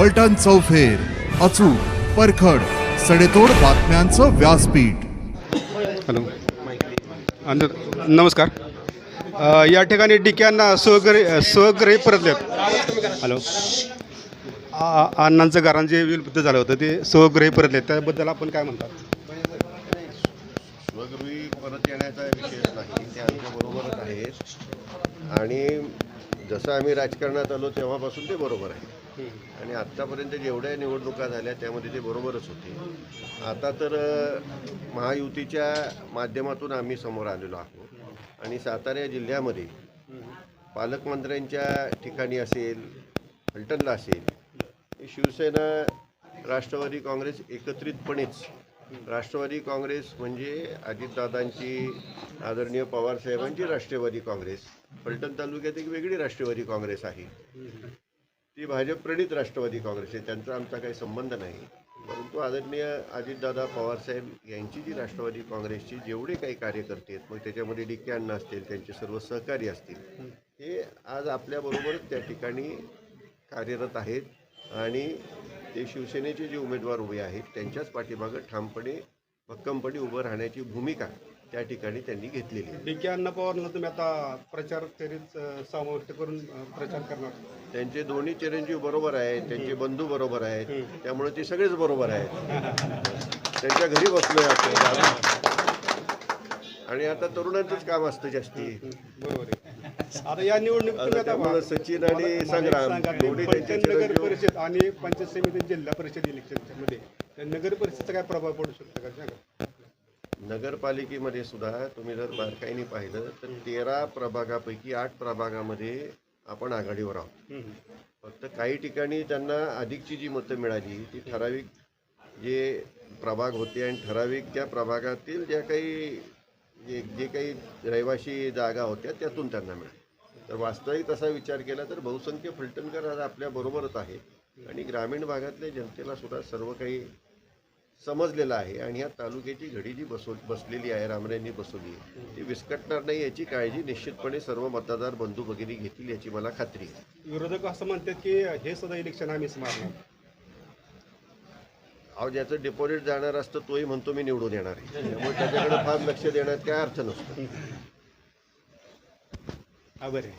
फलटण चौफेर अचूक परखड सडेतोड बातम्यांचं व्यासपीठ. हॅलो. नमस्कार. अ, या ठिकाणी डिक्यांना स्वगृही स्वगृही परतलेत. हॅलो. आ- अण्णांचं घरां जे विलुप्त झालं होतं ते स्वगृही परतलेत. त्याबद्दल आपण काय म्हणतात? स्वगृही परत येण्याचा विषय नाही ते आमच्या बरोबरच आहेत. आणि जसं आम्ही राजकारणात आलो तेव्हापासून ते बरोबर आहे. आणि आत्तापर्यंत जेवढ्या निवडणुका झाल्या त्यामध्ये ते बरोबरच होते. आता तर महायुतीच्या माध्यमातून आम्ही समोर आलेलो आहोत. आणि सातारा जिल्ह्यामध्ये पालकमंत्र्यांच्या ठिकाणी असेल फलटणला असेल शिवसेना राष्ट्रवादी काँग्रेस एकत्रितपणेच. राष्ट्रवादी काँग्रेस म्हणजे अजितदादांची आदरणीय पवारसाहेबांची राष्ट्रवादी काँग्रेस. फलटण तालुक्यात एक वेगळी राष्ट्रवादी काँग्रेस आहे. ती भाजप प्रणित राष्ट्रवादी काँग्रेस आहे. त्यांचा आमचा काही संबंध नाही. परंतु आदरणीय अजितदादा पवारसाहेब यांची जी राष्ट्रवादी काँग्रेसची जेवढे काही कार्यकर्ते आहेत मग त्याच्यामध्ये डी के अण्णा असतील त्यांचे सर्व सहकारी असतील हे आज आपल्याबरोबरच त्या ठिकाणी कार्यरत आहेत. आणि ते शिवसेनेचे जे उमेदवार उभे आहेत त्यांच्याच पाठीमागं ठामपणे भक्कमपणे उभं राहण्याची भूमिका त्या ठिकाणी त्यांनी घेतलेली आहे. डी के अण्णा पवारनं तुम्ही आता प्रचार फेरीत अ, समाविष्ट करून अ, प्रचार करणार. त्यांचे दोन्ही चिरंजीव बरोबर आहेत त्यांचे बंधू बरोबर आहेत त्यामुळे ते सगळेच बरोबर आहेत. त्यांच्या घरी बसलोय आपण आणि आता तरुणांचंच काम असतं जास्ती. बरोबर आहे. आता या निवडणुकीत तुम्ही आता त्यामुळे सचिन आणि संग्राम सांगा, दोन्ही नगर चिरंजीव परिषद आणि पंचायत समिती जिल्हा परिषद इलेक्शनच्या मध्ये त्या नगर परिषदचा काय प्रभाव पडू शकतो का? सांगा. नगरपालिकेमध्ये सुद्धा तुम्ही जर बारकाईने पाहिलं तर तेरा प्रभागापैकी आठ प्रभागामध्ये आपण आघाडीवर आहोत. फक्त काही ठिकाणी त्यांना अधिकची जी मतं मिळाली ती ठराविक जे प्रभाग होते आणि ठराविक त्या प्रभागातील ज्या काही जे जे काही रहिवाशी जागा होत्या त्यातून त्यांना मिळाली. तर वास्तविक तसा विचार केला तर बहुसंख्य फलटणकर आज आपल्याबरोबरच आहे आणि ग्रामीण भागातल्या जनतेला सुद्धा सर्व काही समजलेलं आहे. आणि ह्या तालुक्याची घडी जी बसव बसलेली आहे रामरायांनी बसवली आहे ती विस्कटणार नाही याची काळजी निश्चितपणे सर्व मतदार बंधू भगिनी घेतील याची मला खात्री आहे. विरोधक असं म्हणतात की हे सुद्धा इलेक्शन आम्हीच मारणार. अहो ज्याचं डिपॉझिट जाणार असतं तोही म्हणतो मी निवडून येणार आहे. त्यामुळे त्याच्याकडे फार लक्ष देण्यात काय अर्थ नसतो. हा बरे.